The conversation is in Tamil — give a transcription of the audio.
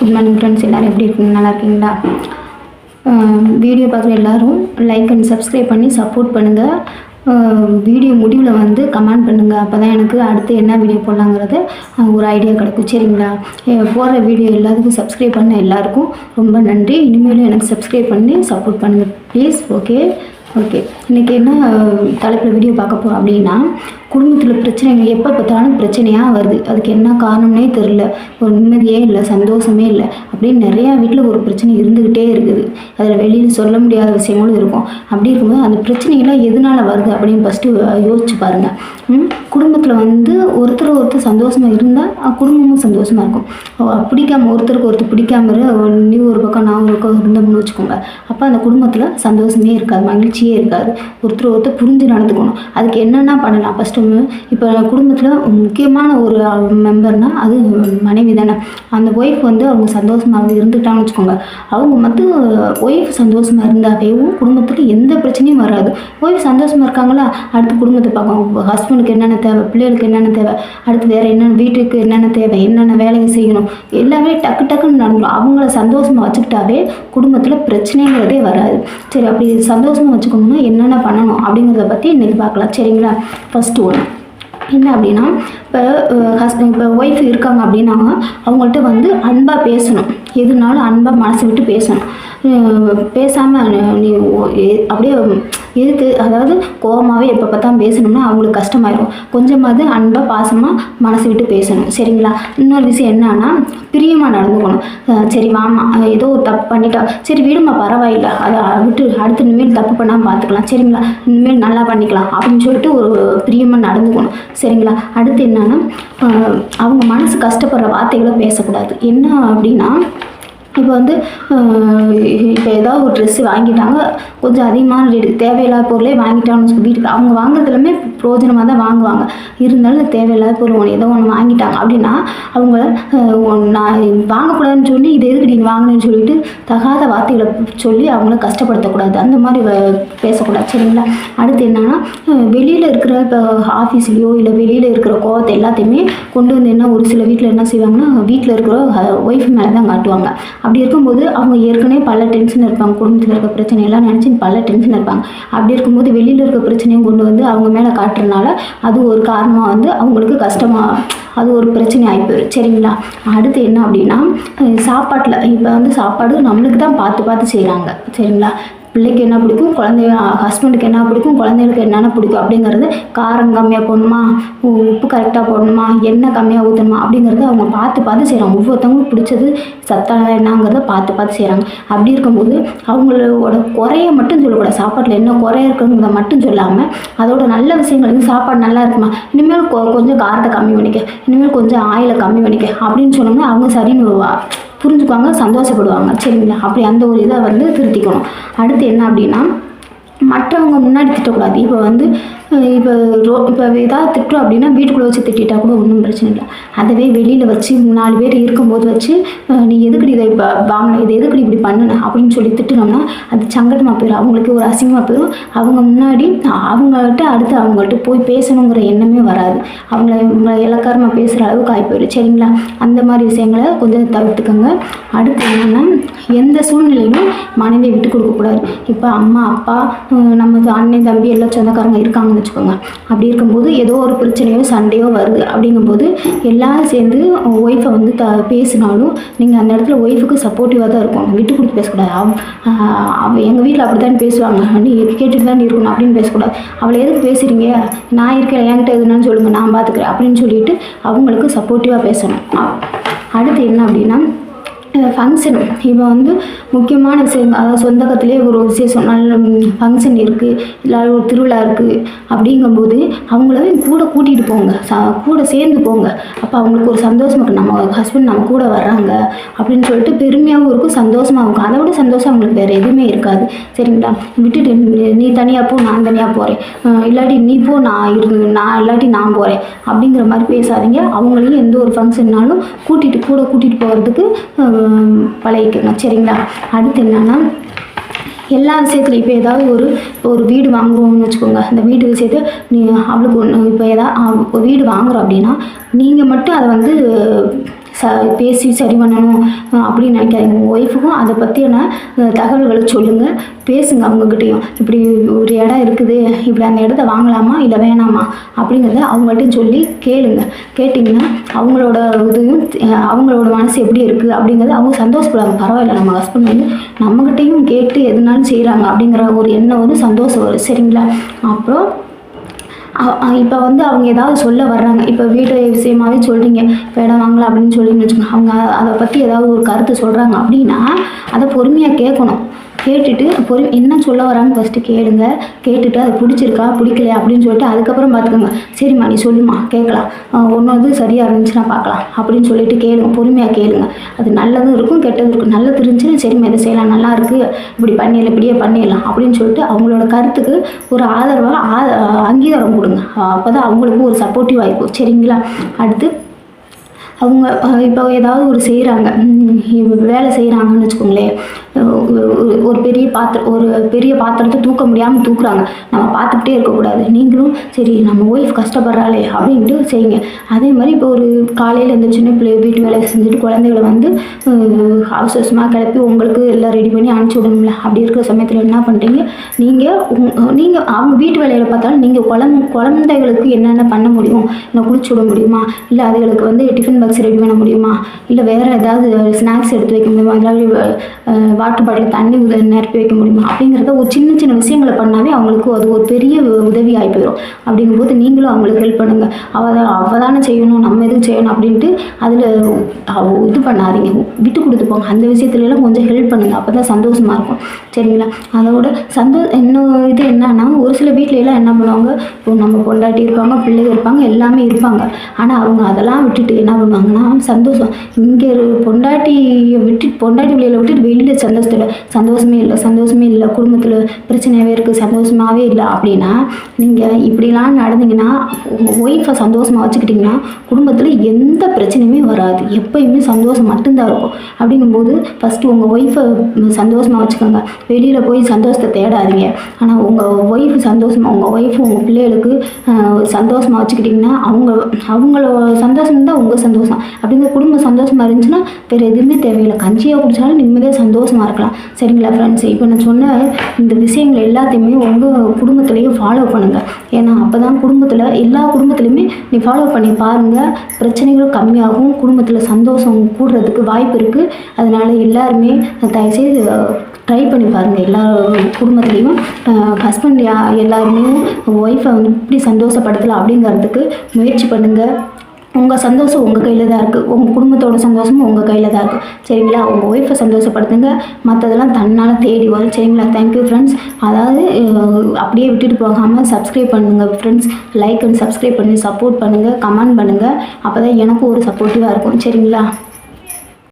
குட் மார்னிங் ஃப்ரெண்ட்ஸ் எல்லோரும் எப்படி இருக்கீங்க? நல்லா இருக்கீங்களா? வீடியோ பார்க்குற எல்லோரும் லைக் அண்ட் சப்ஸ்கிரைப் பண்ணி சப்போர்ட் பண்ணுங்கள் வீடியோ முடிவில் வந்து கமெண்ட் பண்ணுங்கள் அப்போ தான் எனக்கு அடுத்து என்ன வீடியோ போடலாங்கிறது ஒரு ஐடியா கிடைக்கும். சரிங்களா? போடுற வீடியோ எல்லாத்துக்கும் சப்ஸ்கிரைப் பண்ண எல்லாருக்கும் ரொம்ப நன்றி. இனிமேலும் எனக்கு சப்ஸ்கிரைப் பண்ணி சப்போர்ட் பண்ணுங்கள் ப்ளீஸ் ஓகே ஓகே இன்றைக்கி என்ன தலைப்பில் வீடியோ பார்க்க போகிறோம் அப்படின்னா குடும்பத்தில் பிரச்சனைங்க எப்போ பார்த்தாலும் பிரச்சனையாக வருது. அதுக்கு என்ன காரணம்னே தெரில ஒரு நிம்மதியே இல்லை சந்தோஷமே இல்லை. அப்படின்னு நிறையா வீட்டில் ஒரு பிரச்சனை இருந்துக்கிட்டே இருக்குது. அதில் வெளியில் சொல்ல முடியாத விஷயங்களும் இருக்கும். அப்படி இருக்கும்போது அந்த பிரச்சனைகள்லாம் எதனால் வருது அப்படின்னு ஃபஸ்ட்டு யோசிச்சு பாருங்கள் குடும்பத்தில் வந்து ஒருத்தர் ஒருத்தர் சந்தோஷமாக இருந்தால் குடும்பமும் சந்தோஷமாக இருக்கும். பிடிக்காம ஒருத்தருக்கு ஒருத்தர் பிடிக்காம நீ ஒரு பக்கம் நான் ஒரு பக்கம் இருந்தோம்னு வச்சுக்கோங்க. அப்போ அந்த குடும்பத்தில் சந்தோஷமே இருக்காது மகிழ்ச்சியே இருக்காது. ஒருத்தர் ஒருத்தர் புரிஞ்சு நடந்துக்கணும். அதுக்கு என்னென்ன பண்ணலாம்? ஃபஸ்ட்டு இப்போ குடும்பத்தில் முக்கியமான ஒரு மெம்பர்னால் அது மனைவி தானே. அந்த ஒய்ஃப் வந்து அவங்க சந்தோஷமாக இருந்துட்டாங்கன்னு வச்சுக்கோங்க. அவங்க மட்டும் ஒய்ஃப் சந்தோஷமாக இருந்தாவேவும் குடும்பத்துக்கு எந்த பிரச்சனையும் வராது. ஒய்ஃப் சந்தோஷமாக இருக்காங்களா? அடுத்து குடும்பத்தை பார்ப்பாங்க ஹஸ்பண்டுக்கு என்னென்ன தேவை? பிள்ளைகளுக்கு என்னென்ன தேவை? அடுத்து வேறு என்னென்ன வீட்டுக்கு என்னென்ன தேவை? என்னென்ன வேலையை செய்யணும்? எல்லாமே டக்கு டக்குன்னு நடந்துடும் அவங்கள சந்தோஷமாக வச்சுக்கிட்டாவே குடும்பத்தில் பிரச்சனைங்கிறதே வராது. சரி அப்படி சந்தோஷமாக வச்சுக்கணும்னா என்னென்ன பண்ணணும் அப்படிங்கிறத பற்றி இன்றைக்கி பார்க்கலாம். சரிங்களா? ஃபஸ்ட்டு என்ன அப்படின்னா இப்போ ஹஸ்பண்ட் இப்போ ஒய்ஃப் இருக்காங்க அப்படின்னா அவங்கள்ட்ட வந்து அன்பாக பேசணும். எதுனாலும் அன்பாக மனசு விட்டு பேசணும். பேசாமல் நீ அப்படியே எதிர்த்து அதாவது கோவமாகவே எப்போ பார்த்தா பேசணும்னா அவங்களுக்கு கஷ்டமாயிரும். கொஞ்சமாவது அன்பாக பாசமாக மனசு விட்டு பேசணும். சரிங்களா? இன்னொரு விஷயம் என்னன்னா பிரியமாக நடந்துக்கணும். சரி வாமா ஏதோ ஒரு தப்பு பண்ணிட்டா சரி விடுமா பரவாயில்ல. அதை விட்டு அடுத்து இனிமேல் தப்பு பண்ணாமல் பார்த்துக்கலாம் சரிங்களா? இனிமேல் நல்லா பண்ணிக்கலாம் அப்படின்னு சொல்லிட்டு ஒரு பிரியமாக நடந்துக்கணும். சரிங்களா? அடுத்து என்ன என்னென்னா அவங்க மனசு கஷ்டப்படுற வார்த்தைகளை பேசக்கூடாது. என்ன அப்படின்னா இப்போ வந்து இப்போ ஏதாவது ஒரு ட்ரெஸ்ஸு வாங்கிட்டாங்க. கொஞ்சம் அதிகமான ரேட்டு தேவையில்லாத பொருளே வாங்கிட்டாங்கன்னு சொல்லி வீட்டுக்கு அவங்க வாங்குறது பிரோஜனமாக தான் வாங்குவாங்க. இருந்தாலும் தேவையில்லாத பொருள் ஒன்று ஏதோ ஒன்று வாங்கிட்டாங்க அப்படின்னா அவங்க நான் வாங்கக்கூடாதுன்னு சொல்லி இது எதுக்கு நீங்கள் வாங்கினேன்னு சொல்லிட்டு தகாத வார்த்தைகளை சொல்லி அவங்கள கஷ்டப்படுத்தக்கூடாது. அந்த மாதிரி பேசக்கூடாது. சரிங்களா? அடுத்து என்னன்னா வெளியில் இருக்கிற இப்போ ஆஃபீஸ்லேயோ இல்லை வெளியில் இருக்கிற கோவத்தை எல்லாத்தையுமே கொண்டு வந்து என்ன ஒரு சில வீட்டில் என்ன செய்வாங்கன்னா வீட்டில் இருக்கிற ஒய்ஃப் மேலே தான் காட்டுவாங்க. அப்படி இருக்கும்போது அவங்க ஏற்கனவே பல டென்ஷன் இருப்பாங்க. குடும்பத்தில் இருக்க பிரச்சனை எல்லாம் நினச்சி பல டென்ஷன் இருப்பாங்க. அப்படி இருக்கும்போது வெளியில் இருக்க பிரச்சனையும் கொண்டு வந்து அவங்க மேலே காட்டுறதுனால அது ஒரு காரணமாக வந்து அவங்களுக்கு கஷ்டமாக அது ஒரு பிரச்சனை ஆகி போயிடும் சரிங்களா? அடுத்து என்ன அப்படின்னா சாப்பாட்டில் இப்போ வந்து சாப்பாடு நம்மளுக்கு தான் பார்த்து பார்த்து செய்கிறாங்க சரிங்களா? பிள்ளைக்கு என்ன பிடிக்கும்? குழந்தை ஹஸ்பண்டுக்கு என்ன பிடிக்கும்? குழந்தைகளுக்கு என்னென்ன பிடிக்கும்? அப்படிங்கிறது காரம் கம்மியாக போடணுமா? உ- உப்பு கரெக்டாக போடணுமா? எண்ணெய் கம்மியாக ஊற்றணுமா அப்படிங்கிறத அவங்க பார்த்து பார்த்து செய்கிறாங்க ஒவ்வொருத்தவங்களுக்கு பிடிச்சது சத்தான என்னங்கிறத பார்த்து பார்த்து செய்கிறாங்க அப்படி இருக்கும்போது அவங்களோட குறைய மட்டும் சொல்லக்கூடாது. சாப்பாட்டில் என்ன குறை இருக்குங்கிறத மட்டும் சொல்லாமல் அதோட நல்ல விஷயங்கள் வந்து சாப்பாடு நல்லா இருக்குமா? இனிமேல் கொ- கொஞ்சம் காரத்தை கம்மி பண்ணிக்க. இனிமேல் கொஞ்சம் ஆயிலை கம்மி பண்ணிக்க. அப்படின்னு சொன்னோம்னா அவங்க சரின்னு வா- புரிஞ்சுக்குவாங்க சந்தோஷப்படுவாங்க. சரிங்களா? அப்படி அந்த ஒரு இதை வந்து திருத்திக்கணும். அடுத்து என்ன அப்படின்னா மற்றவங்க முன்னாடி திட்டக்கூடாது. இப்போ வந்து இப்போ ரோ இப்போ ஏதாவது திட்டுறோம் அப்படின்னா வீட்டுக்குள்ளே வச்சு திட்டிட்டா கூட ஒன்றும் பிரச்சனை இல்லை. அதுவே வெளியில் வச்சு நாலு பேர் இருக்கும்போது வச்சு நீ எதுக்குடி இதை இப்போ வாங்கின இதை எதுக்குடி இப்படி பண்ணுன? அப்படின்னு சொல்லி திட்டுனோம்னா அது சங்கடமாக போயிடும் அவங்களுக்கு ஒரு அசிங்கமாக போயிடும் அவங்க முன்னாடி அவங்கள்ட்ட அடுத்து அவங்கள்ட்ட போய் பேசணுங்கிற எண்ணமே வராது. அவங்கள இவங்களை இலக்காரமாக பேசுகிற அளவுக்கு ஆகி போயிடும் சரிங்களா? அந்த மாதிரி விஷயங்களை கொஞ்சம் தவிர்த்துக்கோங்க. அடுத்து என்னென்னா எந்த சூழ்நிலையிலும் மனைவியை விட்டு கொடுக்கக்கூடாது இப்போ அம்மா அப்பா நம்ம அண்ணன் தம்பி எல்லாம் சொந்தக்காரங்க இருக்காங்க. இருக்காங்கன்னு வச்சுக்கோங்க. அப்படி இருக்கும்போது ஏதோ ஒரு பிரச்சனையோ சண்டையோ வருது. அப்படிங்கும்போது எல்லாரும் சேர்ந்து ஒய்ஃபை வந்து த பேசினாலும் நீங்கள் அந்த இடத்துல ஒய்ஃபுக்கு சப்போர்ட்டிவாக தான் இருக்கும். விட்டு கொடுத்து பேசக்கூடாது. அவ எங்கள் வீட்டில் அப்படி தான் பேசுவாங்க. நீ கேட்டுட்டு தான் இருக்கணும் அப்படின்னு பேசக்கூடாது. அவளை எதுக்கு பேசுகிறீங்க நான் இருக்கேன் என்கிட்ட எதுனாலும் சொல்லுங்கள் நான் பார்த்துக்கிறேன் அப்படின்னு சொல்லிட்டு அவங்களுக்கு சப்போர்ட்டிவாக பேசணும். அடுத்து என்ன அப்படின்னா ஃபங்க்ஷன் இப்போ வந்து முக்கியமான விஷயம் அதாவது சொந்தக்கத்திலே ஒரு விசேஷம் நல்ல ஃபங்க்ஷன் இருக்குது இல்லை ஒரு திருவிழா இருக்குது அப்படிங்கும்போது அவங்கள கூட கூட்டிகிட்டு போங்க. ச கூட சேர்ந்து போங்க. அப்போ அவங்களுக்கு ஒரு சந்தோஷம் இருக்கும். நம்ம ஹஸ்பண்ட் நம்ம கூட வர்றாங்க அப்படின்னு சொல்லிட்டு பெருமையாகவும் இருக்கும் சந்தோஷமாகவும் இருக்கும். அதை விட சந்தோஷம் அவங்களுக்கு வேறு எதுவுமே இருக்காது. சரிங்களா? விட்டுட்டு நீ- நீ தனியாக போ நான் தனியாக போகிறேன் இல்லாட்டி நீ போ நான் இருந்து நான் இல்லாட்டி நான் போகிறேன் அப்படிங்கிற மாதிரி பேசாதீங்க. அவங்களையும் எந்த ஒரு ஃபங்க்ஷன்னாலும் கூட்டிகிட்டு கூட கூட்டிகிட்டு போகிறதுக்கு பழகிக்கணும் சரிங்களா? அடுத்து என்னன்னா எல்லா விஷயத்துலையும் இப்போ ஏதாவது ஒரு ஒரு வீடு வாங்குறோம்னு வச்சுக்கோங்க. அந்த வீடு விஷயத்தை நீ அவளுக்கு ஒன்று இப்போ ஏதாவது வீடு வாங்குறோம் அப்படின்னா நீங்கள் மட்டும் அதை வந்து ச பேசி சரி பண்ணணும் அப்படின்னு நினைக்காதீங்க. உங்கள் ஒய்ஃபுக்கும் அதை பற்றியான தகவல்களை சொல்லுங்கள் பேசுங்க அவங்கக்கிட்டேயும் இப்படி ஒரு இடம் இருக்குது இப்படி அந்த இடத்த வாங்கலாமா இல்லை வேணாமா அப்படிங்கிறத அவங்கள்ட்டையும் சொல்லி கேளுங்க. கேட்டிங்கன்னா அவங்களோட இதையும் அவங்களோட மனசு எப்படி இருக்குது அப்படிங்கிறது அவங்க சந்தோஷப்படுவாங்க. பரவாயில்ல நம்ம ஹஸ்பண்ட் வந்து நம்மக்கிட்டையும் கேட்டு எதுனாலும் செய்கிறாங்க அப்படிங்கிற ஒரு எண்ணம் வந்து சந்தோஷம் வரும். சரிங்களா? அப்புறம் இப்போ வந்து அவங்க ஏதாவது சொல்ல வர்றாங்க. இப்போ வீட்டு விஷயமாவே சொல்கிறீங்க இப்போ இடம் வாங்கலாம் அப்படின்னு சொல்லி வச்சுக்கோங்க. அவங்க அதை பற்றி ஏதாவது ஒரு கருத்து சொல்கிறாங்க அப்படின்னா அதை பொறுமையாக கேட்கணும் கேட்டுட்டு பொறு என்ன சொல்ல வராங்க ஃபஸ்ட்டு கேளுங்க. கேட்டுட்டு அது பிடிச்சிருக்கா பிடிக்கலையா அப்படின்னு சொல்லிட்டு அதுக்கப்புறம் பார்த்துக்கோங்க சரிம்மா நீ சொல்லுமா கேட்கலாம் ஒன்று வந்து சரியாக இருந்துச்சுன்னா பார்க்கலாம் அப்படின்னு சொல்லிட்டு கேளுங்க பொறுமையாக கேளுங்க. அது நல்லதும் இருக்கும் கெட்டதும் இருக்கும். நல்லது இருந்துச்சுன்னா சரிம்மா இதை செய்யலாம் நல்லா இருக்குது இப்படி பண்ணிடலாம் இப்படியே பண்ணிடலாம் அப்படின்னு சொல்லிட்டு அவங்களோட கருத்துக்கு ஒரு ஆதரவாக ஆ அங்கீகாரம் கொடுங்க. அப்போ தான் அவங்களுக்கும் ஒரு சப்போர்ட்டிவ் ஆகிப்போம் சரிங்களா? அடுத்து அவங்க இப்போ ஏதாவது ஒரு செய்கிறாங்க வேலை செய்கிறாங்கன்னு வச்சுக்கோங்களேன். ஒரு ஒரு பெரிய பாத்திரம் ஒரு பெரிய பாத்திரத்தை தூக்க முடியாமல் தூக்குறாங்க. நம்ம பார்த்துக்கிட்டே இருக்கக்கூடாது நீங்களும் சரி நம்ம ஒய்ஃப் கஷ்டப்படுறாளே அப்படின்ட்டு செய்யுங்க. அதே மாதிரி இப்போ ஒரு காலையில் இந்த சின்ன பிள்ளை வீட்டு வேலை செஞ்சுட்டு குழந்தைகளை வந்து ஹவுஸ் ஹவுஸ்மாக கிளப்பி உங்களுக்கு எல்லாம் ரெடி பண்ணி அனுப்பிச்சி விடணும்ல. அப்படி இருக்கிற சமயத்தில் என்ன பண்ணுறீங்க நீங்கள் நீங்கள் அவங்க வீட்டு வேலையில் பார்த்தாலும் நீங்கள் குழந் குழந்தைகளுக்கு என்னென்ன பண்ண முடியும்? இல்லை குளிச்சு விட முடியுமா? இல்லை அதுகளுக்கு வந்து டிஃபன் பாக்ஸ் ரெடி பண்ண முடியுமா? இல்லை வேறு ஏதாவது ஸ்நாக்ஸ் எடுத்து வைக்க முடியுமா? இல்லாட்டி வாட்டர் பாட்டில் தண்ணி உத நிரப்பி வைக்க முடியுமா? அப்படிங்கிறத ஒரு சின்ன சின்ன விஷயங்களை பண்ணாவே அவங்களுக்கு அது ஒரு பெரிய உதவி ஆகி போயிடும் அப்படிங்கும்போது நீங்களும் அவங்களுக்கு ஹெல்ப் பண்ணுங்கள் அவள் தான் அவள் தானே செய்யணும் நம்ம எதுவும் செய்யணும் அப்படின்ட்டு அதில் இது பண்ணாதீங்க. விட்டு கொடுத்து போங்க. அந்த விஷயத்துலலாம் கொஞ்சம் ஹெல்ப் பண்ணுங்கள் அப்போ தான் சந்தோஷமாக இருக்கும். சரிங்களா? அதோட சந்தோ இன்னும் இது என்னன்னா ஒரு சில வீட்லையெல்லாம் எல்லாம் என்ன பண்ணுவாங்க? இப்போ நம்ம பொண்டாட்டி இருப்பாங்க பிள்ளைங்க இருப்பாங்க எல்லாமே இருப்பாங்க. ஆனால் அவங்க அதெல்லாம் விட்டுட்டு என்ன பண்ணுவாங்க? பண்ணுவாங்கன்னா சந்தோஷம். இங்கே பொண்டாட்டியை விட்டுட்டு பொண்டாட்டி பிள்ளைகளை விட்டுட்டு வெளியில் சந்தோஷத்தில் சந்தோஷமே இல்லை சந்தோஷமே இல்லை. குடும்பத்தில் பிரச்சனையாகவே இருக்குது சந்தோஷமாகவே இல்லை அப்படின்னா நீங்கள் இப்படிலாம் நடந்தீங்கன்னா உங்கள் ஒய்ஃபை சந்தோஷமாக வச்சுக்கிட்டிங்கன்னா குடும்பத்தில் எந்த பிரச்சனையுமே வராது. எப்பயுமே சந்தோஷம் மட்டும்தான் இருக்கும். அப்படிங்கும்போது ஃபஸ்ட்டு உங்கள் ஒய்ஃபை சந்தோஷமாக வச்சுக்கோங்க. வெளியில் போய் சந்தோஷத்தை தேடாதீங்க. ஆனால் உங்கள் ஒய்ஃப் சந்தோஷமாக உங்கள் ஒய்ஃப் உங்கள் பிள்ளைகளுக்கு சந்தோஷமாக வச்சுக்கிட்டிங்கன்னா அவங்க அவங்களோட சந்தோஷம் தான் உங்கள் சந்தோஷம். அப்படிங்கிற குடும்பம் சந்தோஷமாக இருந்துச்சுன்னா வேறு எதுவுமே தேவையில்லை. கஞ்சியாக குடிச்சாலும் நிம்மதியாக சந்தோஷமாக இருக்கலாம். சரிங்களா ஃப்ரெண்ட்ஸ் இப்போ நான் சொன்ன இந்த விஷயங்கள் எல்லாத்தையுமே உங்கள் குடும்பத்துலேயும் ஃபாலோ பண்ணுங்கள் ஏன்னா அப்போ தான் குடும்பத்தில் எல்லா குடும்பத்துலையுமே நீ ஃபாலோ பண்ணி பாருங்கள் பிரச்சனைகளும் கம்மியாகும் குடும்பத்தில் சந்தோஷம் கூடுறதுக்கு வாய்ப்பு இருக்குது அதனால் எல்லாருமே தயவுசெய்து ட்ரை பண்ணி பாருங்கள் எல்லா குடும்பத்துலேயும் ஹஸ்பண்ட் யா எல்லாருமே ஒய்ஃபை வந்து இப்படி சந்தோஷப்படுத்தலாம் அப்படிங்கிறதுக்கு முயற்சி பண்ணுங்கள் உங்கள் சந்தோஷம் உங்கள் கையில் தான் இருக்குது உங்கள் குடும்பத்தோட சந்தோஷமும் உங்கள் கையில் தான் இருக்குது சரிங்களா? உங்கள் ஒய்ஃபை சந்தோஷப்படுத்துங்க. மற்றதெல்லாம் தன்னால் தேடி வரும் சரிங்களா? தேங்க்யூ ஃப்ரெண்ட்ஸ் அதாவது அப்படியே விட்டுட்டு போகாமல் சப்ஸ்கிரைப் பண்ணுங்கள் ஃப்ரெண்ட்ஸ் லைக் அண்ட் சப்ஸ்கிரைப் பண்ணி சப்போர்ட் பண்ணுங்கள் கமெண்ட் பண்ணுங்கள் அப்போ தான் எனக்கும் ஒரு சப்போர்ட்டிவாக இருக்கும். சரிங்களா?